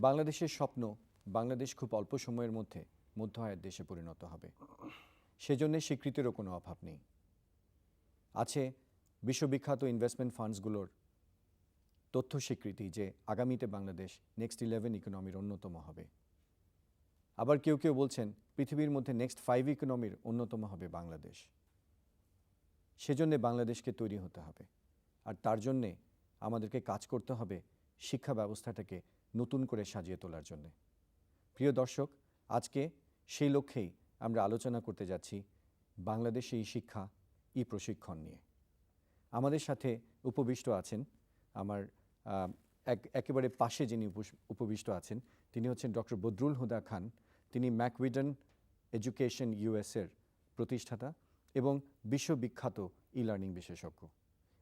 বাংলাদেশের স্বপ্ন বাংলাদেশ খুব অল্প সময়ের মধ্যে মধ্য আয়ের দেশে পরিণত হবে। সেজন্য স্বীকৃতিরও কোনো অভাব নেই। আছে বিশ্ববিখ্যাত ইনভেস্টমেন্ট ফান্ডসগুলোর তথ্য স্বীকৃতি যে আগামীতে বাংলাদেশ নেক্সট ইলেভেন ইকোনমির অন্যতম হবে। আবার কেউ কেউ বলছেন পৃথিবীর মধ্যে নেক্সট ফাইভ ইকোনমির অন্যতম হবে বাংলাদেশ। সেজন্যে বাংলাদেশকে তৈরি হতে হবে। আর তার জন্যে আমাদেরকে কাজ করতে হবে, শিক্ষা ব্যবস্থাটাকে নতুন করে সাজিয়ে তোলার জন্য। প্রিয় দর্শক, আজকে সেই লক্ষ্যেই আমরা আলোচনা করতে যাচ্ছি বাংলাদেশে এই শিক্ষা, ই প্রশিক্ষণ নিয়ে। আমাদের সাথে উপবিষ্ট আছেন আমার এক, একেবারে পাশে যিনি উপবিষ্ট আছেন তিনি হচ্ছেন ডক্টর বদরুল হুদা খান। তিনি ম্যাকউইডন এডুকেশন ইউএসের প্রতিষ্ঠাতা এবং বিশ্ববিখ্যাত ই লার্নিং বিশেষজ্ঞ।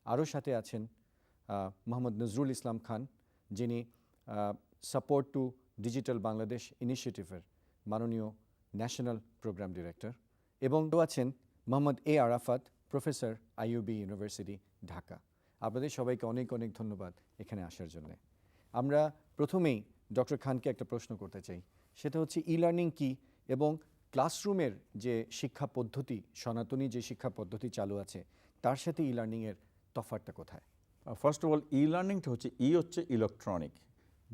আরও সাথে আছেন মোহাম্মদ নজরুল ইসলাম খান, যিনি সাপোর্ট টু ডিজিটাল বাংলাদেশ ইনিশিয়েটিভের মাননীয় ন্যাশনাল প্রোগ্রাম ডিরেক্টর এবং আছেন Mohammad A Arafat professor IUB university Dhaka. আপনাদের সবাইকে অনেক অনেক ধন্যবাদ এখানে আসার জন্য। আমরা প্রথমেই ডক্টর খানকে একটা প্রশ্ন করতে চাই। সেটা হচ্ছে ই লার্নিং কী এবং ক্লাসরুমের যে শিক্ষা পদ্ধতি, সনাতনী যে শিক্ষা পদ্ধতি চালু আছে, তার সাথে ই লার্নিংয়ের তফাৎটা কোথায়? ফার্স্ট অফ অল ই লার্নিংটা হচ্ছে ই হচ্ছে ইলেকট্রনিক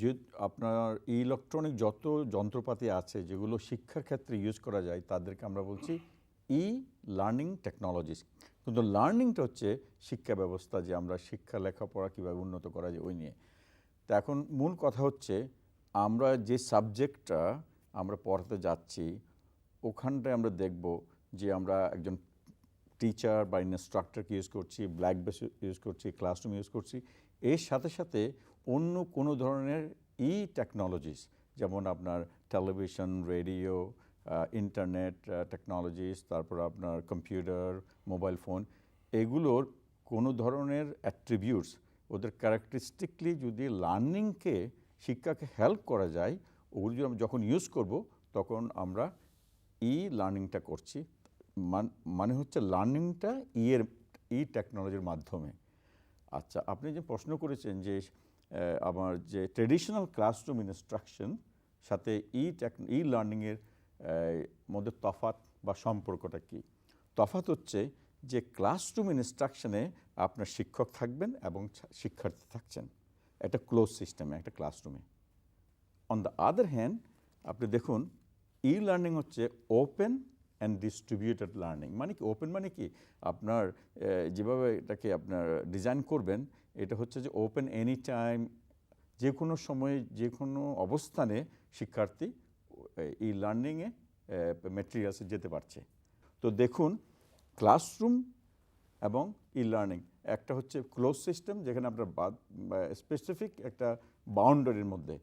যে আপনার ইলেকট্রনিক যত যন্ত্রপাতি আছে, যেগুলো শিক্ষার ক্ষেত্রে ইউজ করা যায়, তাদেরকে আমরা বলছি ই লার্নিং টেকনোলজিস কিন্তু লার্নিংটা হচ্ছে শিক্ষা ব্যবস্থা, যে আমরা শিক্ষা, লেখাপড়া কীভাবে উন্নত করা যায় ওই নিয়ে। তো এখন মূল কথা হচ্ছে, আমরা যে সাবজেক্টটা আমরা পড়াতে যাচ্ছি, ওখানটায় আমরা দেখব যে আমরা একজন টিচার বা ইনস্ট্রাক্টরকে ইউজ করছি ব্ল্যাক বেস ইউজ করছি ক্লাসরুম ইউজ করছি। এর সাথে সাথে অন্য কোনো ধরনের ই টেকনোলজিস যেমন আপনার টেলিভিশন রেডিও ইন্টারনেট টেকনোলজিস তারপর আপনার কম্পিউটার মোবাইল ফোন এগুলোর কোনো ধরনের অ্যাট্রিবিউটস ওদের ক্যারেক্টারিস্টিকলি যদি লার্নিংকে শিক্ষাকে হেল্প করা যায়, ওগুলো আমরা যখন ইউজ করব, তখন আমরা ই লার্নিংটা করছি। মানে হচ্ছে লার্নিংটা ইয়ের ই টেকনোলজির মাধ্যমে। আচ্ছা আপনি যে প্রশ্ন করেছেন যে আমার যে ট্রেডিশনাল ক্লাসরুম ইনস্ট্রাকশন সাথে ই টেক ই লার্নিংয়ের মধ্যে তফাত বা সম্পর্কটা কি? তফাত হচ্ছে যে ক্লাসরুম ইনস্ট্রাকশনে আপনার শিক্ষক থাকবেন এবং শিক্ষার্থী থাকছেন। একটা ক্লোজ সিস্টেমে একটা ক্লাসরুমে অন দ্য আদার হ্যান্ড আপনি দেখুন ই লার্নিং হচ্ছে ওপেন অ্যান্ড ডিস্ট্রিবিউটেড লার্নিং মানে কি ওপেন মানে কি, আপনার যেভাবে এটাকে আপনার ডিজাইন করবেন, এটা হচ্ছে যে ওপেন এনি টাইম যে কোনো সময়ে যে কোনো অবস্থানে শিক্ষার্থী এই লার্নিংয়ে মেটেরিয়ালসে যেতে পারছে। তো দেখুন ক্লাসরুম এবং ই লার্নিং একটা হচ্ছে ক্লোজ সিস্টেম যেখানে আপনার স্পেসিফিক একটা বাউন্ডারির মধ্যে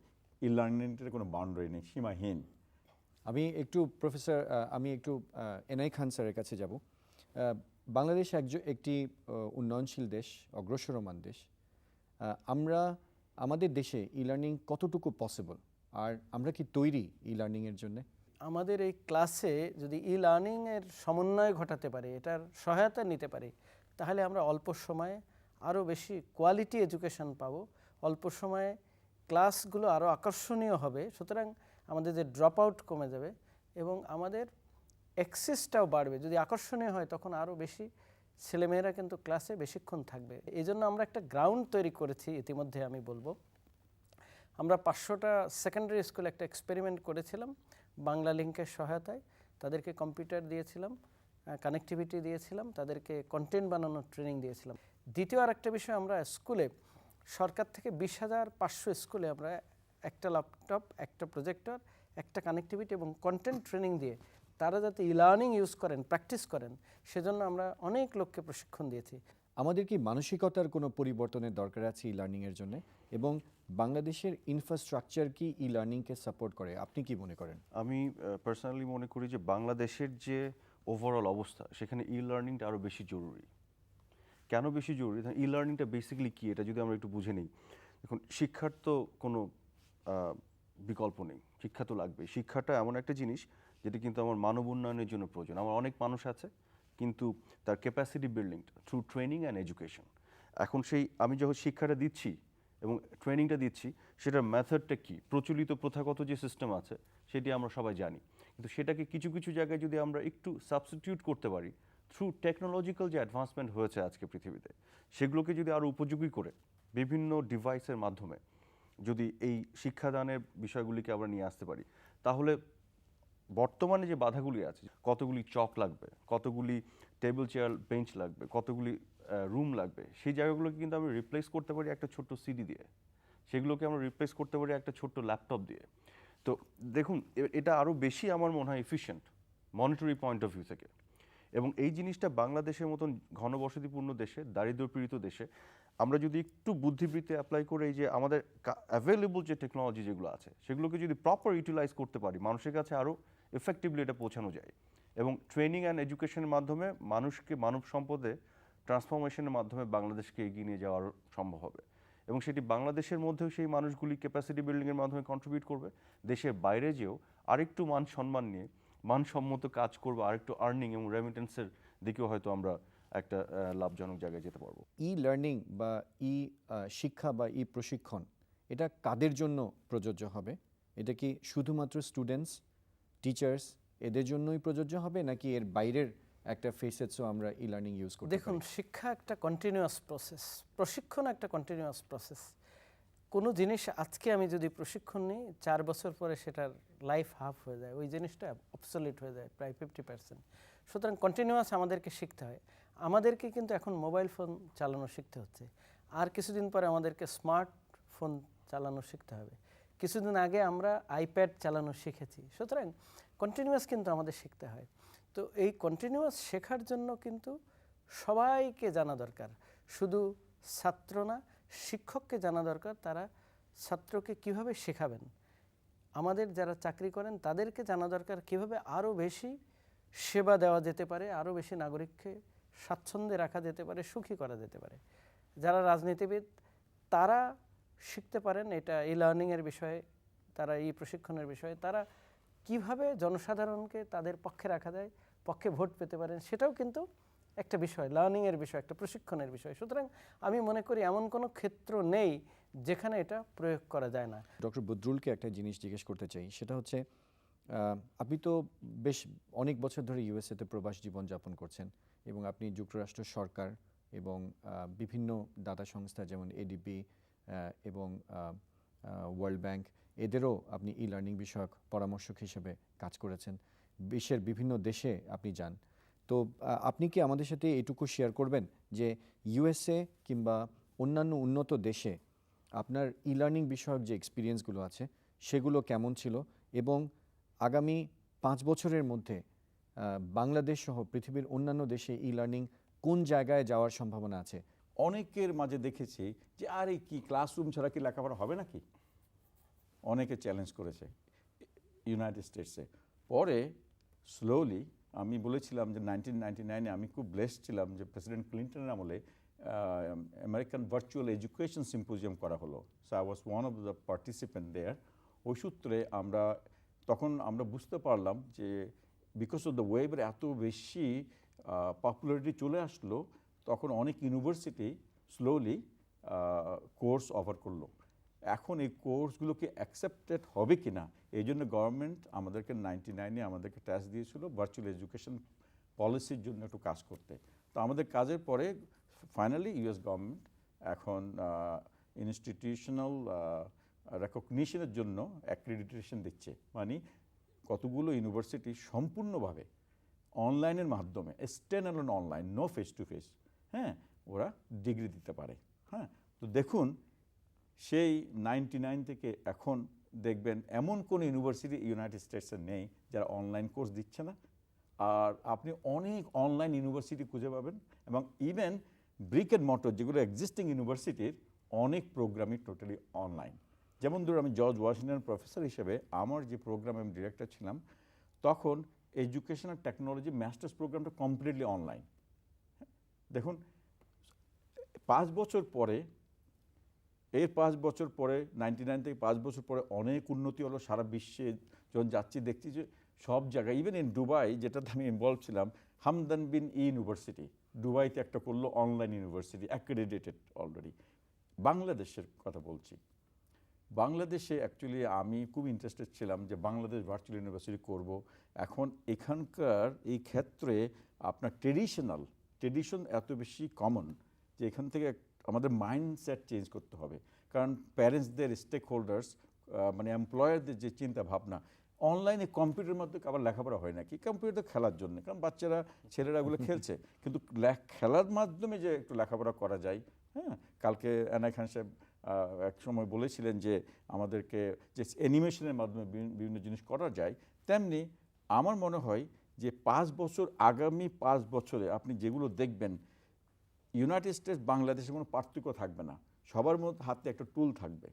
ই লার্নিংটার কোনো বাউন্ডারি নেই, সীমাহীন। আমি একটু প্রফেসর আমি একটু এনআই খান স্যারের কাছে যাব। বাংলাদেশ একজ- একটি উন্নয়নশীল দেশ, অগ্রসরমান দেশ। আমরা, আমাদের দেশে ই লার্নিং কতটুকু পসিবল আর আমরা কি তৈরি ই লার্নিংয়ের জন্য? আমাদের এই ক্লাসে যদি ই লার্নিংয়ের সমন্বয় ঘটাতে পারে, এটার সহায়তা নিতে পারে, তাহলে আমরা অল্প সময়ে আরও বেশি কোয়ালিটি এডুকেশন পাবো। অল্প সময়ে ক্লাসগুলো আরও আকর্ষণীয় হবে। সুতরাং আমাদের যে ড্রপ আউট কমে যাবে এবং আমাদের অ্যাক্সেসটাও বাড়বে। যদি আকর্ষণীয় হয় তখন আরও বেশি ছেলেমেয়েরা কিন্তু ক্লাসে বেশিক্ষণ থাকবে। এই জন্য আমরা একটা গ্রাউন্ড তৈরি করেছি ইতিমধ্যে আমি বলব। আমরা পাঁচশোটা সেকেন্ডারি স্কুলে একটা এক্সপেরিমেন্ট করেছিলাম বাংলা লিঙ্কের সহায়তায়। তাদেরকে কম্পিউটার দিয়েছিলাম কানেক্টিভিটি দিয়েছিলাম, তাদেরকে কন্টেন্ট বানানোর ট্রেনিং দিয়েছিলাম। দ্বিতীয় আরেকটা বিষয়, আমরা স্কুলে সরকার থেকে বিশ হাজার পাঁচশো স্কুলে আমরা একটা ল্যাপটপ একটা প্রজেক্টর একটা কানেক্টিভিটি এবং কন্টেন্ট ট্রেনিং দিয়ে তারা যাতে ই লার্নিং ইউজ করেন প্র্যাকটিস করেন সেজন্য আমরা অনেক লোককে প্রশিক্ষণ দিয়েছি। আমাদের কি মানসিকতার কোনো পরিবর্তনের দরকার আছে ই লার্নিংয়ের জন্য? এবং বাংলাদেশের ইনফ্রাস্ট্রাকচার কি ই লার্নিংকে সাপোর্ট করে? আপনি কি মনে করেন? আমি পার্সোনালি মনে করি যে বাংলাদেশের যে ওভারঅল অবস্থা সেখানে ই লার্নিংটা আরও বেশি জরুরি। কেন বেশি জরুরি? ই লার্নিংটা বেসিক্যালি কী? এটা যদি আমরা একটু বুঝে নিই। দেখুন শিক্ষার তো কোনো বিকল্প নেই, শিক্ষা তো লাগবে শিক্ষাটা এমন একটা জিনিস যেটা কিন্তু আমার মানব উন্নয়নের জন্য প্রয়োজন। আমার অনেক মানুষ আছে, কিন্তু তার capacity building through training and education এখন সেই আমি যখন শিক্ষাটা দিচ্ছি এবং ট্রেনিংটা দিচ্ছি, সেটার মেথডটা কি? প্রচলিত প্রথাগত যে সিস্টেম আছে, সেটি আমরা সবাই জানি। কিন্তু সেটাকে কিছু কিছু জায়গায় যদি আমরা একটু সাবস্টিটিউট করতে পারি থ্রু টেকনোলজিক্যাল যে অ্যাডভান্সমেন্ট হয়েছে আজকে পৃথিবীতে, সেগুলোকে যদি আরও উপযোগী করে বিভিন্ন ডিভাইসের মাধ্যমে যদি এই শিক্ষাদানের বিষয়গুলিকে আমরা নিয়ে আসতে পারি, তাহলে বর্তমানে যে বাধাগুলি আছে, কতগুলি চক লাগবে, কতগুলি টেবিল চেয়ার বেঞ্চ লাগবে, কতগুলি রুম লাগবে, সেই জায়গাগুলোকে কিন্তু আমরা রিপ্লেস করতে পারি একটা ছোট্ট সিডি দিয়ে। সেগুলোকে আমরা রিপ্লেস করতে পারি একটা ছোট্ট ল্যাপটপ দিয়ে। তো দেখুন এটা আরও বেশি আমার মনে হয় efficient monetary point of view থেকে। এবং এই জিনিসটা বাংলাদেশের মতন ঘনবসতিপূর্ণ দেশে দারিদ্রপীড়িত দেশে আমরা যদি একটু বুদ্ধিবৃত্তি অ্যাপ্লাই করে এই যে আমাদের অ্যাভেলেবল যে টেকনোলজি যেগুলো আছে, সেগুলোকে যদি প্রপার ইউটিলাইজ করতে পারি, মানুষের কাছে আরও এফেক্টিভলি এটা পৌঁছানো যায়। এবং ট্রেনিং অ্যান্ড এডুকেশনের মাধ্যমে মানুষকে মানব সম্পদে ট্রান্সফরমেশনের মাধ্যমে বাংলাদেশকে এগিয়ে নিয়ে যাওয়ার সম্ভব হবে। এবং সেটি বাংলাদেশের মধ্যেও সেই মানুষগুলি ক্যাপাসিটি বিল্ডিংয়ের মাধ্যমে কন্ট্রিবিউট করবে। দেশের বাইরে যেও আরেকটু মান সম্মান নিয়ে মানসম্মত কাজ করবে, আরেকটু আর্নিং এবং রেমিটেন্সের দিকেও হয়তো আমরা একটা লাভজনক জায়গায় যেতে পারব। ই লার্নিং বা ই শিক্ষা বা ই প্রশিক্ষণ এটা কাদের জন্য প্রযোজ্য হবে? এটা কি শুধুমাত্র স্টুডেন্টস টিচার্স এদের জন্যই প্রযোজ্য হবে নাকি এর বাইরের একটা ফেসেটসও আমরা ই লার্নিং ইউজ করি দেখুন শিক্ষা একটা কন্টিনিউয়াস প্রসেস প্রশিক্ষণ একটা কন্টিনিউয়াস প্রসেস কোনো জিনিস আজকে আমি যদি প্রশিক্ষণ নিই চার বছর পরে সেটার লাইফ হাফ হয়ে যায়। ওই জিনিসটা অবসলিট হয়ে যায় প্রায় ফিফটি পার্সেন্ট সুতরাং কন্টিনিউয়াস আমাদেরকে শিখতে হয়। আমাদেরকে কিন্তু এখন মোবাইল ফোন চালানো শিখতে হচ্ছে। আর কিছুদিন পরে আমাদেরকে স্মার্ট ফোন চালানো শিখতে হবে। কিছুদিন আগে আমরা আইপ্যাড চালানো শিখেছি। সুতরাং কন্টিনিউয়াস কিন্তু আমাদের শিখতে হয়। তো এই কন্টিনিউয়াস শেখার জন্য কিন্তু সবাইকে জানা দরকার। শুধু ছাত্র না, শিক্ষককে জানা দরকার। তারা ছাত্রকে কীভাবে শেখাবেন? আমাদের যারা চাকরি করেন, তাদেরকে জানা দরকার কীভাবে আরও বেশি সেবা দেওয়া যেতে পারে আরও বেশি নাগরিককে স্বাচ্ছন্দ্যে রাখা যেতে পারে, সুখী করা যেতে পারে। যারা রাজনীতিবিদ, তারা শিখতে পারেন এটা ই লার্নিংয়ের বিষয়ে, তারা এই প্রশিক্ষণের বিষয়ে, তারা কীভাবে জনসাধারণকে তাদের পক্ষে রাখা যায়, পক্ষে ভোট পেতে পারেন, সেটাও কিন্তু একটা বিষয় লার্নিংয়ের বিষয়, একটা প্রশিক্ষণের বিষয়। সুতরাং আমি মনে করি এমন কোনো ক্ষেত্র নেই যেখানে এটা প্রয়োগ করা যায় না। ডক্টর বদরুলকে একটা জিনিস জিজ্ঞেস করতে চাই, সেটা হচ্ছে আপনি তো বেশ অনেক বছর ধরে ইউএসএতে প্রবাস জীবন যাপন করছেন এবং আপনি যুক্তরাষ্ট্র সরকার এবং বিভিন্ন দাতা সংস্থা যেমন এডিবি এবং ওয়ার্ল্ড ব্যাংক এদেরও আপনি ই লার্নিং বিষয়ক পরামর্শক হিসেবে কাজ করেছেন। বিশ্বের বিভিন্ন দেশে আপনি যান। তো আপনি কি আমাদের সাথে এটুকু শেয়ার করবেন যে ইউএসএ কিংবা অন্যান্য উন্নত দেশে আপনার ই লার্নিং বিষয়ক যে এক্সপিরিয়েন্সগুলো আছে, সেগুলো কেমন ছিল এবং আগামী পাঁচ বছরের মধ্যে বাংলাদেশ সহ পৃথিবীর অন্যান্য দেশে ই লার্নিং কোন জায়গায় যাওয়ার সম্ভাবনা আছে? অনেকের মাঝে দেখেছি যে, আরে, কি ক্লাসরুম ছাড়া কি লেখাপড়া হবে নাকি? অনেকে চ্যালেঞ্জ করেছে ইউনাইটেড স্টেটসে পরে স্লোলি আমি বলেছিলাম যে নাইনটিন নাইনটি নাইনে আমি খুব ব্লেসড ছিলাম যে প্রেসিডেন্ট ক্লিন্টনের আমলে আমেরিকান ভার্চুয়াল এডুকেশন সিম্পোজিয়াম করা হলো। So I was one of the participant there ওই সূত্রে আমরা তখন আমরা বুঝতে পারলাম যে বিকজ অফ দ্য ওয়েবের এত বেশি পপুলারিটি চলে আসলো, তখন অনেক ইউনিভার্সিটি স্লোলি কোর্স অফার করল। এখন এই কোর্সগুলোকে অ্যাকসেপ্টেড হবে কি না এই জন্য গভর্নমেন্ট আমাদেরকে নাইনটি নাইনে আমাদেরকে ট্যাক্স দিয়েছিল ভার্চুয়াল এডুকেশন পলিসির জন্য একটু কাজ করতে। তো আমাদের কাজের পরে ফাইনালি ইউএস গভর্নমেন্ট এখন ইনস্টিটিউশনাল রেকগনিশনের জন্য অ্যাক্রিডিটেশন দিচ্ছে। মানে কতগুলো ইউনিভার্সিটি সম্পূর্ণভাবে অনলাইনের মাধ্যমে stand alone online no face to face হ্যাঁ ওরা ডিগ্রি দিতে পারে। হ্যাঁ তো দেখুন, সেই নাইনটি নাইন থেকে এখন দেখবেন এমন কোনো ইউনিভার্সিটি ইউনাইটেড স্টেটসে নেই যারা অনলাইন কোর্স দিচ্ছে না। আর আপনি অনেক অনলাইন ইউনিভার্সিটি খুঁজে পাবেন এবং ইভেন ব্রিক অ্যান্ড মটর যেগুলো এক্সিস্টিং ইউনিভার্সিটির অনেক প্রোগ্রামই টোটালি অনলাইন যেমন ধরুন আমি জর্জ ওয়াশিংটন প্রফেসর হিসেবে আমার যে প্রোগ্রাম আমি ডিরেক্টর ছিলাম, তখন এডুকেশনাল টেকনোলজি মাস্টার্স প্রোগ্রামটা কমপ্লিটলি অনলাইন। দেখুন, পাঁচ বছর পরে, এর পাঁচ বছর পরে, নাইনটি নাইন থেকে পাঁচ বছর পরে অনেক উন্নতি হলো, সারা বিশ্বে যখন যাচ্ছি দেখছি যে সব জায়গায় ইভেন ইন দুবাই যেটাতে আমি ইনভলভ ছিলাম, হামদান বিন ইউনিভার্সিটি দুবাইতে একটা করল অনলাইন ইউনিভার্সিটি অ্যাক্রেডিটেড অলরেডি বাংলাদেশের কথা বলছি। বাংলাদেশে অ্যাকচুয়ালি আমি খুব ইন্টারেস্টেড ছিলাম যে বাংলাদেশ ভার্চুয়াল ইউনিভার্সিটি করব। এখন এখানকার এই ক্ষেত্রে আপনার ট্রেডিশনাল ট্রেডিশন এত বেশি কমন যে এখান থেকে আমাদের মাইন্ডসেট চেঞ্জ করতে হবে। কারণ প্যারেন্টসদের স্টেক হোল্ডার্স মানে এমপ্লয়ারদের যে চিন্তা ভাবনা অনলাইনে কম্পিউটারের মধ্যে আবার লেখাপড়া হয় নাকি? কম্পিউটার খেলার জন্য, কারণ বাচ্চারা, ছেলেরা ওগুলো খেলছে। কিন্তু খেলার মাধ্যমে যে একটু লেখাপড়া করা যায় হ্যাঁ কালকে এনাই খান সাহেব এক সময় বলেছিলেন যে আমাদেরকে যে অ্যানিমেশনের মাধ্যমে বিভিন্ন- জিনিস করা যায়, তেমনি আমার মনে হয় যে পাঁচ বছর, আগামী পাঁচ বছরে আপনি যেগুলো দেখবেন ইউনাইটেড স্টেটস বাংলাদেশে কোনো পার্থক্য থাকবে না। সবার মধ্যে হাতে একটা টুল থাকবে।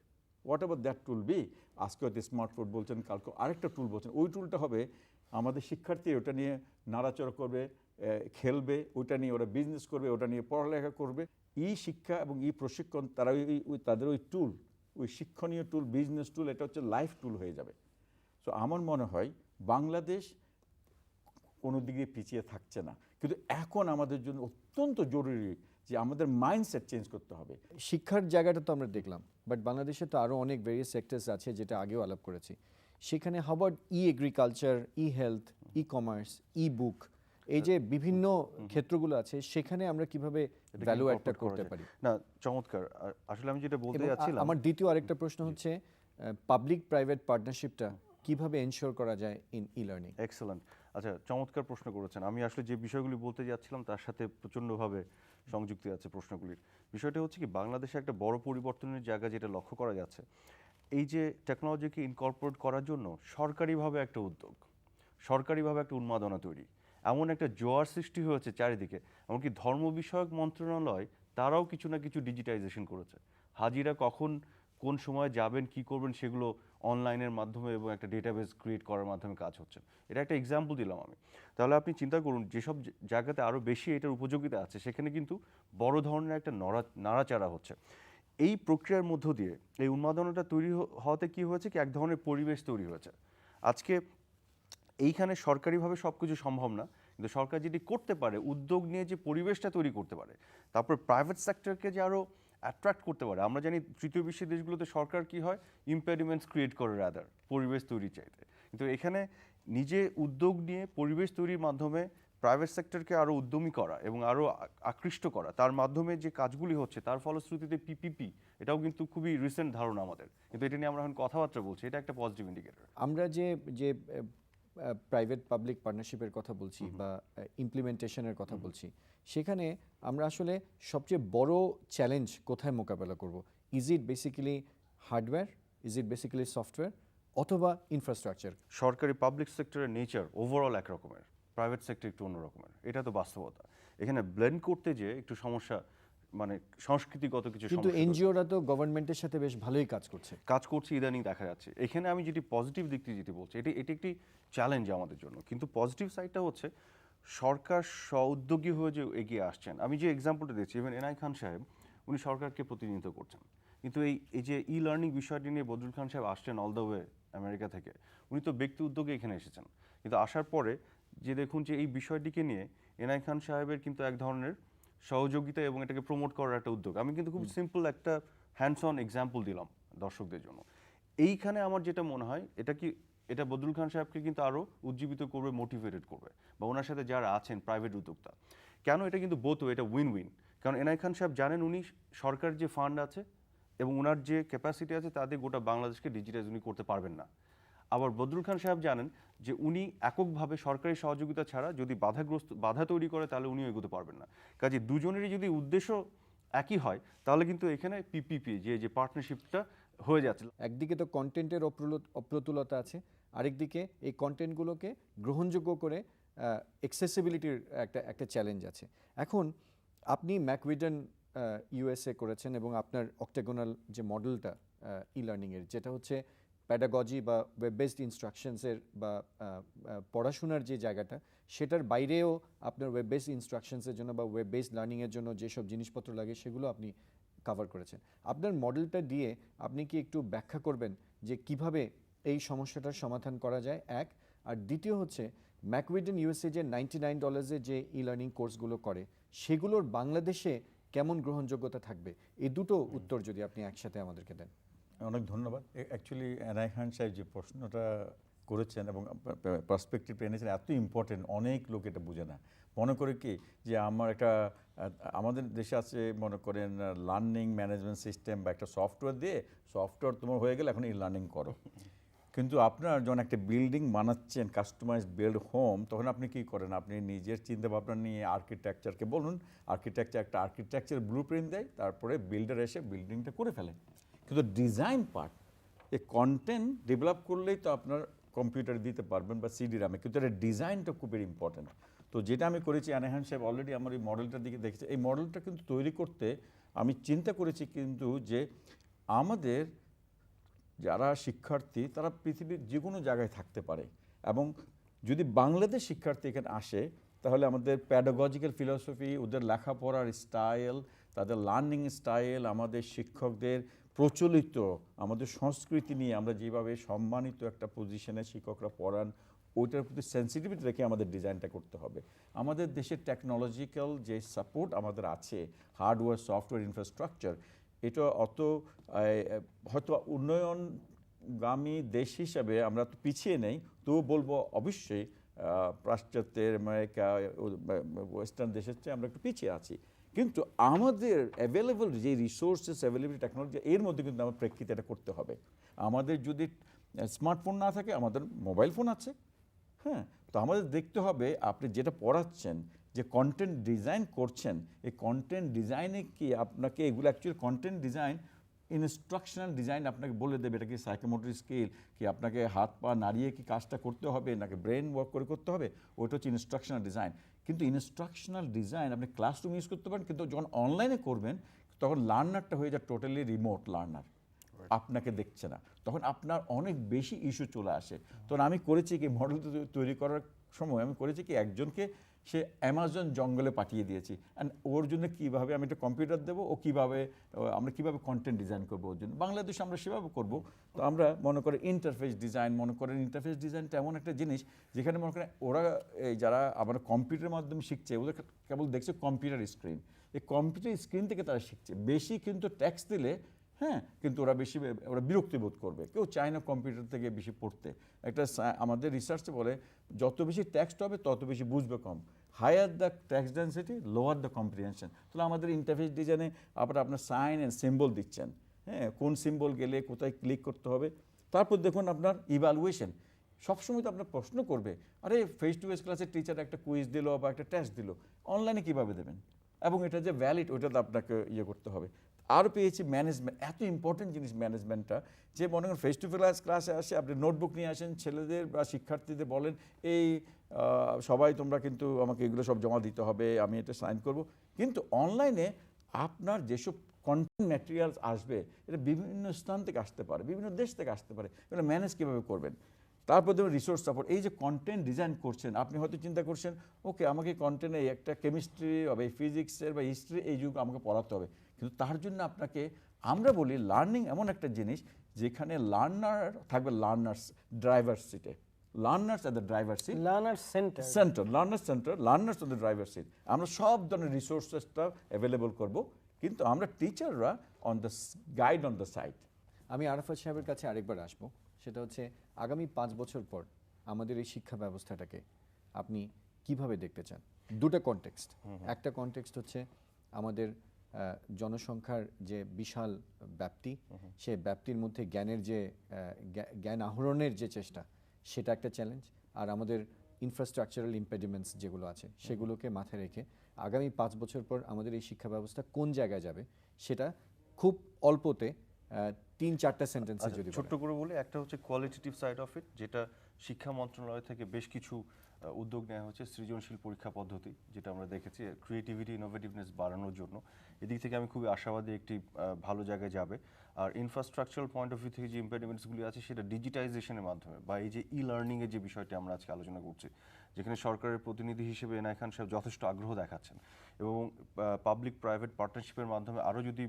Whatever that tool be আজকে হয়তো স্মার্টফোন বলছেন, কালকে আরেকটা টুল বলছেন। ওই টুলটা হবে আমাদের শিক্ষার্থী, ওটা নিয়ে নাড়াচড়া করবে খেলবে, ওটা নিয়ে ওরা বিজনেস করবে, ওটা নিয়ে পড়ালেখা করবে। ই শিক্ষা এবং ই প্রশিক্ষণ তারা ওই তাদের ওই টুল ওই শিক্ষণীয় টুল বিজনেস টুল এটা হচ্ছে লাইফ টুল হয়ে যাবে। সো আমার মনে হয় বাংলাদেশ কোনো দিকে পিছিয়ে থাকছে না। কিন্তু এখন আমাদের জন্য অত্যন্ত জরুরি যে আমাদের মাইন্ডসেট চেঞ্জ করতে হবে। শিক্ষার জায়গাটা তো আমরা দেখলাম বাট বাংলাদেশে তো আরও অনেক ভেরিয়াস সেক্টরস আছে যেটা আগেও আলাপ করেছি। সেখানে Harvard e agriculture e health e commerce e book এই যে বিভিন্ন ক্ষেত্রগুলো আছে সেখানে আমরা কীভাবে ভ্যালু অ্যাডটা করতে পারি? না চমৎকার। আসলে আমি যেটা বলতে যাচ্ছিলাম আমার দ্বিতীয় আরেকটা প্রশ্ন হচ্ছে পাবলিক প্রাইভেট পার্টনারশিপটা কীভাবে এনশোর করা যায় ইন ই লার্নিং এক্সেলেন্ট আচ্ছা চমৎকার প্রশ্ন করেছেন। আমি আসলে যে বিষয়গুলি বলতে যাচ্ছিলাম তার সাথে প্রচণ্ডভাবে সংযুক্তি আছে প্রশ্নগুলির। বিষয়টা হচ্ছে কি বাংলাদেশে একটা বড় পরিবর্তনের জায়গা যেটা লক্ষ্য করা যাচ্ছে এই যে টেকনোলজিকে ইনকর্পোরেট করার জন্য সরকারিভাবে একটা উদ্যোগ সরকারিভাবে একটা উন্মাদনা তৈরি। এমন একটা জোয়ার সৃষ্টি হয়েছে চারিদিকে, এমনকি ধর্ম বিষয়ক মন্ত্রণালয় তারাও কিছু না কিছু ডিজিটাইজেশন করেছে। হাজিরা কখন কোন সময় যাবেন, কি করবেন, সেগুলো অনলাইনের মাধ্যমে এবং একটা ডেটাবেস ক্রিয়েট করার মাধ্যমে কাজ হচ্ছে। এটা একটা এক্সাম্পল দিলাম আমি। তাহলে আপনি চিন্তা করুন, যেসব জায়গাতে আরও বেশি এটার উপযোগিতা আছে, সেখানে কিন্তু বড় ধরনের একটা নড়া, নাড়াচাড়া হচ্ছে। এই প্রক্রিয়ার মধ্য দিয়ে এই উন্মাদনাটা তৈরি হওয়াতে কি হয়েছে কি, এক ধরনের পরিবেশ তৈরি হয়েছে। আজকে এইখানে সরকারিভাবে সব কিছু সম্ভব না। কিন্তু সরকার যদি করতে পারে, উদ্যোগ নিয়ে যে পরিবেশটা তৈরি করতে পারে, তারপর প্রাইভেট সেক্টরকে যে আরও অ্যাট্রাক্ট করতে পারে, আমরা জানি তৃতীয় বিশ্বের দেশগুলোতে সরকার কি হয়? ইম্পেডিমেন্টস ক্রিয়েট করে রাদার পরিবেশ তৈরি চাইতে। কিন্তু এখানে নিজে উদ্যোগ নিয়ে পরিবেশ তৈরির মাধ্যমে প্রাইভেট সেক্টরকে আরও উদ্যমী করা এবং আরও আকৃষ্ট করা, তার মাধ্যমে যে কাজগুলি হচ্ছে, তার ফলশ্রুতিতে পিপিপি এটাও কিন্তু খুবই রিসেন্ট ধারণা আমাদের। কিন্তু এটা নিয়ে আমরা এখন কথাবার্তা বলছি, এটা একটা পজিটিভ ইন্ডিকেটর আমরা যে যে প্রাইভেট পাবলিক পার্টনারশিপের কথা বলছি বা ইমপ্লিমেন্টেশনের কথা বলছি। সেখানে আমরা আসলে সবচেয়ে বড় চ্যালেঞ্জ কোথায় মোকাবেলা করব? Is it basically hardware is it basically software অথবা ইনফ্রাস্ট্রাকচার সরকারি পাবলিক সেক্টরের নেচার ওভারঅল এক রকমের প্রাইভেট সেক্টর একটু অন্য রকমের। এটা তো বাস্তবতা। এখানে ব্লেন্ড করতে যে একটু সমস্যা মানে সংস্কৃতিগত কিছু কিন্তু এনজিওরা তো গভর্নমেন্টের সাথে বেশ ভালোই কাজ করছে। কাজ করছে ইদানিং দেখা যাচ্ছে। এখানে আমি যেটি পজিটিভ দিকটি যেটি বলছি এটি এটি একটি চ্যালেঞ্জ আমাদের জন্য। কিন্তু পজিটিভ সাইডটা হচ্ছে সরকার স্ব-উদ্যোগী হয়ে যে এগিয়ে আসছেন। আমি যে এক্সাম্পলটা দিচ্ছি ইভেন এনআই খান সাহেব উনি সরকারকে প্রতিনিধিত্ব করছেন। কিন্তু এই এই যে ই লার্নিং বিষয়টি নিয়ে বদরুল খান সাহেব আসছেন অল দ্য ওয়ে আমেরিকা থেকে উনি তো ব্যক্তি উদ্যোগে এখানে এসেছেন। কিন্তু আসার পরে যে দেখুন যে এই বিষয়টিকে নিয়ে এনআই খান সাহেবের কিন্তু এক ধরনের সহযোগিতা এবং এটাকে প্রমোট করার একটা উদ্যোগ। আমি কিন্তু খুব সিম্পল একটা হ্যান্ডস অন এক্সাম্পল দিলাম দর্শকদের জন্য। এইখানে আমার যেটা মনে হয় এটা কি এটা বদরুল খান সাহেবকে কিন্তু আরও উজ্জীবিত করবে মোটিভেটেড করবে। বা ওনার সাথে যারা আছেন প্রাইভেট উদ্যোক্তা। কেন এটা কিন্তু বোথ এটা উইন উইন কারণ এনআই খান সাহেব জানেন উনি সরকার যে ফান্ড আছে এবং ওনার যে ক্যাপাসিটি আছে তাতে গোটা বাংলাদেশকে ডিজিটাইজ উনি করতে পারবেন না। আবার বদরুল খান সাহেব জানেন যে উনি এককভাবে সরকারি সহযোগিতা ছাড়া যদি বাধাগ্রস্ত, বাধা তৈরি করে, তাহলে উনিও এগোতে পারবেন না। কাজে দুজনেরই যদি উদ্দেশ্য একই হয়, তাহলে কিন্তু এখানে পিপিপি যে যে পার্টনারশিপটা হয়ে যাচ্ছে। একদিকে তো কন্টেন্টের অপ্রতুলতা আছে, আরেকদিকে এই কন্টেন্টগুলোকে গ্রহণযোগ্য করে এক্সেসিবিলিটির একটা একটা চ্যালেঞ্জ আছে। এখন আপনি ম্যাকউইডন ইউএসএ করেছেন এবং আপনার অক্টাগোনাল যে মডেলটা ই লার্নিংয়ের যেটা হচ্ছে প্যাডাগজি বা ওয়েব বেসড ইনস্ট্রাকশনসের বা পড়াশোনার যে জায়গাটা সেটার বাইরেও আপনার ওয়েব বেসড ইনস্ট্রাকশনসের জন্য বা ওয়েব বেসড লার্নিংয়ের জন্য যেসব জিনিসপত্র লাগে সেগুলো আপনি কভার করেছেন। আপনার মডেলটা দিয়ে আপনি কি একটু ব্যাখ্যা করবেন যে কীভাবে এই সমস্যাটার সমাধান করা যায়? এক আর দ্বিতীয় হচ্ছে ম্যাকউইডেন ইউএসএ যে নাইনটি নাইন ডলার্সে যে ই লার্নিং কোর্সগুলো করে সেগুলোর বাংলাদেশে কেমন গ্রহণযোগ্যতা থাকবে? এই দুটো উত্তর যদি আপনি একসাথে আমাদেরকে দেন। অনেক ধন্যবাদ। অ্যাকচুয়ালি এনআই খান সাহেব যে প্রশ্নটা করেছেন এবং পার্সপেক্টিভ এনেছেন, এত ইম্পর্টেন্ট অনেক লোক এটা বুঝে না। মনে করে কি যে আমার একটা, আমাদের দেশে আছে, মনে করেন লার্নিং ম্যানেজমেন্ট সিস্টেম বা একটা সফটওয়্যার দিয়ে সফটওয়্যার তোমার হয়ে গেলে এখন এই লার্নিং করো। কিন্তু আপনার যখন একটা বিল্ডিং বানাচ্ছেন কাস্টমাইজ বিল্ড হোম তখন আপনি কি করেন? আপনি নিজের চিন্তা ভাবনা নিয়ে আর্কিটেকচারকে বলুন আর্কিটেকচার একটা আর্কিটেকচার ব্লু প্রিন্ট দেয়, তারপরে বিল্ডার এসে বিল্ডিংটা করে ফেলে কিন্তু ডিজাইন পার্ট এই কন্টেন্ট ডেভেলপ করলেই তো আপনার কম্পিউটারে দিতে পারবেন বা সিডি রামে কিন্তু এটা ডিজাইনটা খুবই ইম্পর্টেন্ট তো যেটা আমি করেছি, আনেহান সাহেব অলরেডি আমার এই মডেলটার দিকে দেখেছি। এই মডেলটা কিন্তু তৈরি করতে আমি চিন্তা করেছি কিন্তু যে আমাদের যারা শিক্ষার্থী, তারা পৃথিবীর যে কোনো জায়গায় থাকতে পারে। এবং যদি বাংলাদেশ শিক্ষার্থী এখানে আসে, তাহলে আমাদের প্যাডাগজিক্যাল ফিলসফি ওদের লেখাপড়ার স্টাইল তাদের লার্নিং স্টাইল আমাদের শিক্ষকদের প্রচলিত। আমাদের সংস্কৃতি নিয়ে আমরা যেভাবে সম্মানিত একটা পজিশনে শিক্ষকরা পড়ান, ওইটার প্রতি সেন্সিটিভিটি রেখে আমাদের ডিজাইনটা করতে হবে। আমাদের দেশের টেকনোলজিক্যাল যে সাপোর্ট আমাদের আছে হার্ডওয়্যার সফটওয়্যার ইনফ্রাস্ট্রাকচার এটা অত হয়তো উন্নয়নগামী দেশ হিসাবে আমরা তো পিছিয়ে নেই তবু বলব অবশ্যই পাশ্চাত্যের আমেরিকা ওয়েস্টার্ন দেশের চেয়ে আমরা একটু পিছিয়ে আছি। কিন্তু আমাদের অ্যাভেলেবল যে রিসোর্সেস অ্যাভেলেবল টেকনোলজি এর মধ্যে কিন্তু আমার প্রেক্ষিতে এটা করতে হবে। আমাদের যদি স্মার্টফোন না থাকে, আমাদের মোবাইল ফোন আছে। হ্যাঁ তো আমাদের দেখতে হবে আপনি যেটা পড়াচ্ছেন, যে কন্টেন্ট ডিজাইন করছেন, এই কন্টেন্ট ডিজাইনে কি আপনাকে এগুলো actually content design instructional design আপনাকে বলে দেবে এটা কি সাইকোমোটরি স্কিল কি আপনাকে হাত পা নাড়িয়ে কি কাজটা করতে হবে নাকি ব্রেন ওয়ার্ক করে করতে হবে ওইটা হচ্ছে ইনস্ট্রাকশনাল ডিজাইন কিন্তু ইনস্ট্রাকশনাল ডিজাইন আপনি ক্লাসরুম ইউজ করতে পারেন কিন্তু যখন অনলাইনে করবেন তখন লার্নারটা হয়ে যায় টোটালি রিমোট লার্নার আপনাকে দেখছে না। তখন আপনার অনেক বেশি ইস্যু চলে আসে। তখন আমি করেছি কি মডেল তৈরি করার সময় আমি করেছি কি একজনকে সে অ্যামাজন জঙ্গলে পাঠিয়ে দিয়েছি। অ্যান্ড ওর জন্য কীভাবে আমি একটা কম্পিউটার দেবো, ও কীভাবে আমরা কীভাবে কন্টেন্ট ডিজাইন করব ওর জন্য? বাংলাদেশে আমরা সেভাবে করব। তো আমরা মনে করি ইন্টারফেস ডিজাইন মনে করেন ইন্টারফেস ডিজাইনটা এমন একটা জিনিস যেখানে মনে করেন ওরা এই যারা আমরা কম্পিউটারের মাধ্যমে শিখছে, ওদের কেবল দেখছে কম্পিউটার স্ক্রিন এই কম্পিউটার স্ক্রিন থেকে তারা শিখছে। বেশি কিন্তু ট্যাক্স দিলে হ্যাঁ কিন্তু ওরা বেশি, ওরা বিরক্তি বোধ করবে। কেউ চায় না কম্পিউটার থেকে বেশি পড়তে। একটা আমাদের রিসার্চে বলে, যত বেশি ট্যাক্সড হবে, তত বেশি বুঝবে কম। Higher the text density lower the comprehension তাহলে আমাদের ইন্টারফেস ডিজাইনে আপনার আপনার সাইন অ্যান্ড সিম্বল দিচ্ছেন। হ্যাঁ কোন সিম্বল গেলে কোথায় ক্লিক করতে হবে? তারপর দেখুন আপনার ইভ্যালুয়েশন সবসময় তো আপনার প্রশ্ন করবে, আরে ফেস টু ফেস ক্লাসের টিচার একটা কুইজ দিল বা একটা টেস্ট দিল। অনলাইনে কীভাবে দেবেন? এবং এটা যে ভ্যালিড ওইটা তো আপনাকে ইয়ে করতে হবে। আরও পেয়েছি ম্যানেজমেন্ট এত ইম্পর্টেন্ট জিনিস ম্যানেজমেন্টটা যে মনে করেন ফেস টু ফেস ক্লাসে আসে, আপনি নোটবুক নিয়ে আসেন, ছেলেদের বা শিক্ষার্থীদের বলেন, এই সবাই তোমরা কিন্তু আমাকে এগুলো সব জমা দিতে হবে, আমি এটা সাইন করব। কিন্তু অনলাইনে আপনার যেসব কন্টেন্ট ম্যাটেরিয়ালস আসবে, এটা বিভিন্ন স্থান থেকে আসতে পারে, বিভিন্ন দেশ থেকে আসতে পারে, এগুলো ম্যানেজ কীভাবে করবেন? তারপর ধরুন রিসোর্স সাপোর্ট এই যে কন্টেন্ট ডিজাইন করছেন, আপনি হয়তো চিন্তা করছেন, ওকে, আমাকে কন্টেন্টে একটা কেমিস্ট্রি বা ফিজিক্সের বা হিস্ট্রি এই যুগ আমাকে পড়াতে হবে। কিন্তু তার জন্য আপনাকে আমরা বলি লার্নিং এমন একটা জিনিস যেখানে লার্নার থাকবে লার্নার্স ড্রাইভার সিটে learners at the driver seat learner center center learner center learners on the driver seat আমরা সব ধরনের রিসোর্সেসটা অ্যাভেলেবল করব কিন্তু আমরা টিচাররা on the guide on the side আমি আরাফাত সাহেবের কাছে আরেকবার আসব সেটা হচ্ছে আগামী পাঁচ বছর পর আমাদের এই শিক্ষা ব্যবস্থাটাকে আপনি কীভাবে দেখতে চান? দুটো কনটেক্সট একটা কনটেক্সট হচ্ছে আমাদের জনসংখ্যার যে বিশাল ব্যাপ্তি সে ব্যাপ্তির মধ্যে জ্ঞানের যে জ্ঞান আহরণের যে চেষ্টা সেটা একটা চ্যালেঞ্জ আর আমাদের ইনফ্রাস্ট্রাকচারাল ইম্পেডিমেন্টস যেগুলো আছে সেগুলোকে মাথায় রেখে আগামী পাঁচ বছর পর আমাদের এই শিক্ষা ব্যবস্থা কোন জায়গায় যাবে সেটা খুব অল্পতে তিন চারটা সেন্টেন্সে আচ্ছা, যদি ছোট্ট করে বলি একটা হচ্ছে কোয়ালিটেটিভ সাইড অফ ইট যেটা শিক্ষা মন্ত্রণালয় থেকে বেশ কিছু উদ্যোগ নেওয়া হচ্ছে সৃজনশীল পরীক্ষা পদ্ধতি, যেটা আমরা দেখেছি ক্রিয়েটিভিটি ইনোভেটিভনেস বাড়ানোর জন্য। এদিক থেকে আমি খুবই আশাবাদী একটি ভালো জায়গায় যাবে। আর ইনফ্রাস্ট্রাকচারাল পয়েন্ট অফ ভিউ থেকে যে ইম্পেডিমেন্টসগুলি আছে, সেটা ডিজিটাইজেশনের মাধ্যমে বা এই যে ই লার্নিংয়ের যে বিষয়টি আমরা আজকে আলোচনা করছি, যেখানে সরকারের প্রতিনিধি হিসেবে এনআই খান সাহেব যথেষ্ট আগ্রহ দেখাচ্ছেন। এবং পাবলিক প্রাইভেট পার্টনারশিপের মাধ্যমে আরও যদি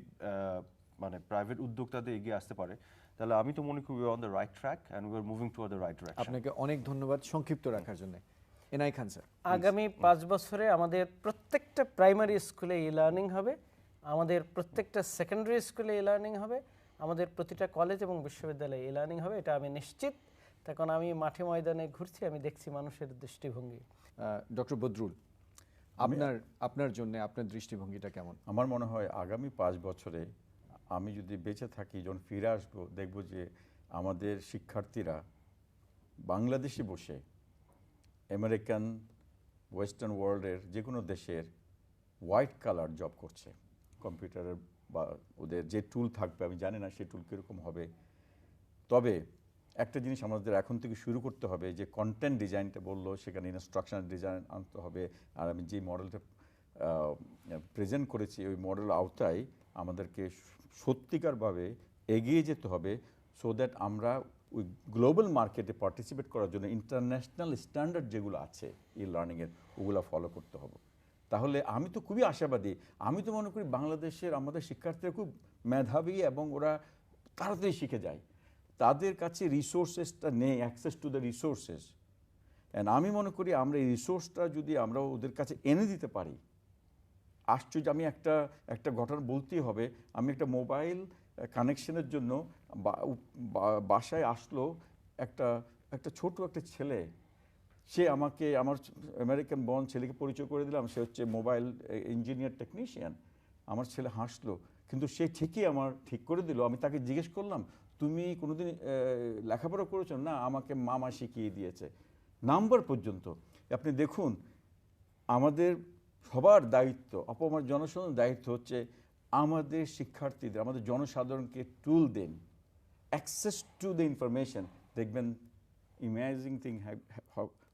মানে প্রাইভেট উদ্যোক্তাদের এগিয়ে আসতে পারে তাহলে আমি তো মনে করি on the right track and we are moving to the right direction আপনাকে অনেক ধন্যবাদ সংক্ষিপ্ত রাখার জন্য। এনআই খান স্যার আগামী পাঁচ বছরে আমাদের প্রত্যেকটা প্রাইমারি স্কুলে ই লার্নিং হবে আমাদের প্রত্যেকটা সেকেন্ডারি স্কুলে ই লার্নিং হবে আমাদের প্রতিটা কলেজ এবং বিশ্ববিদ্যালয়ে ই লার্নিং হবে এটা আমি নিশ্চিত। তার কারণ আমি মাঠে ময়দানে ঘুরছি আমি দেখছি মানুষের দৃষ্টিভঙ্গি। ডক্টর বদরুল আপনার আপনার জন্য আপনার দৃষ্টিভঙ্গিটা কেমন? আমার মনে হয় আগামী পাঁচ বছরে আমি যদি বেঁচে থাকি, যখন ফিরে আসব, দেখব যে আমাদের শিক্ষার্থীরা বাংলাদেশে বসে, আমেরিকান, ওয়েস্টার্ন ওয়ার্ল্ডের যে কোনো দেশের হোয়াইট কালার জব করছে। কম্পিউটারের বা ওদের যে টুল থাকবে, আমি জানি না সেই টুল কীরকম হবে। তবে একটা জিনিস আমাদের এখন থেকে শুরু করতে হবে, যে কন্টেন্ট ডিজাইনটা বলল, সেখানে ইনস্ট্রাকশনাল ডিজাইন আনতে হবে। আর আমি যে মডেলটা প্রেজেন্ট করেছি, ওই মডেল আওতায় আমাদেরকে সত্যিকারভাবে এগিয়ে যেতে হবে সো দ্যাট আমরা ওই গ্লোবাল মার্কেটে পার্টিসিপেট করার জন্য ইন্টারন্যাশনাল স্ট্যান্ডার্ড যেগুলো আছে ই লার্নিংয়ের ওগুলো ফলো করতে হবে। তাহলে আমি তো খুবই আশাবাদী, আমি তো মনে করি বাংলাদেশের আমাদের শিক্ষার্থীরা খুব মেধাবী এবং ওরা তাড়াতাড়ি শিখে যায়। তাদের কাছে রিসোর্সেসটা নেই access to the resources and আমি মনে করি আমরা এই রিসোর্সটা যদি আমরা ওদের কাছে এনে দিতে পারি আশ্চর্য, আমি একটা একটা ঘটনা বলতেই হবে। আমি একটা মোবাইল কানেকশনের জন্য বাসায় আসলো একটা একটা ছোট একটা ছেলে। সে আমাকে, আমার আমেরিকান বন ছেলেকে পরিচয় করে দিলাম। সে হচ্ছে মোবাইল ইঞ্জিনিয়ার টেকনিশিয়ান। আমার ছেলে হাসলো। কিন্তু সে ঠিকই আমার ঠিক করে দিল। আমি তাকে জিজ্ঞেস করলাম, তুমি কোনোদিন লেখাপড়া করেছ? না, আমাকে মামা শিখিয়ে দিয়েছে। নাম্বার পর্যন্ত। আপনি দেখুন, আমাদের সবার দায়িত্ব, অপমার জনসাধারণের দায়িত্ব হচ্ছে আমাদের শিক্ষার্থীদের, আমাদের জনসাধারণকে tool then access to the information দেখবেন ইমেজিং থিং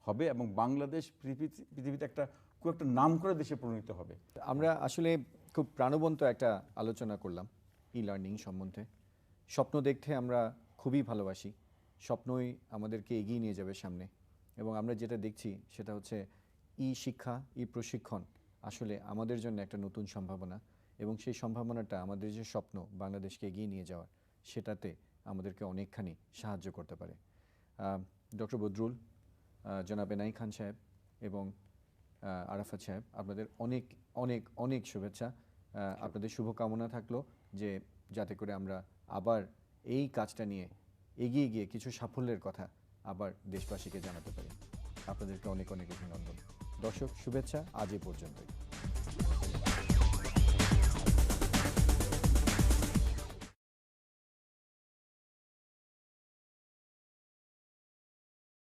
হবে এবং বাংলাদেশ পৃথিবী- পৃথিবীতে একটা, খুব একটা নাম করে দেশে পরিণত হবে। আমরা আসলে খুব প্রাণবন্ত একটা আলোচনা করলাম ই লার্নিং সম্বন্ধে। স্বপ্ন দেখতে আমরা খুবই ভালোবাসি, স্বপ্নই আমাদেরকে এগিয়ে নিয়ে যাবে সামনে। এবং আমরা যেটা দেখছি সেটা হচ্ছে ই শিক্ষা ই প্রশিক্ষণ আসলে আমাদের জন্য একটা নতুন সম্ভাবনা এবং সেই সম্ভাবনাটা আমাদের যে স্বপ্ন বাংলাদেশকে এগিয়ে নিয়ে যাওয়ার সেটাতে আমাদেরকে অনেকখানি সাহায্য করতে পারে। ডক্টর বদরুল জনাব এনাই খান সাহেব এবং আরাফাত সাহেব আপনাদের অনেক অনেক অনেক শুভেচ্ছা। আপনাদের শুভকামনা থাকল যে যাতে করে আমরা আবার এই কাজটা নিয়ে এগিয়ে গিয়ে কিছু সাফল্যের কথা আবার দেশবাসীকে জানাতে পারি। আপনাদেরকে অনেক অনেক অভিনন্দন। দর্শক শুভেচ্ছা আজ এ পর্যন্তই।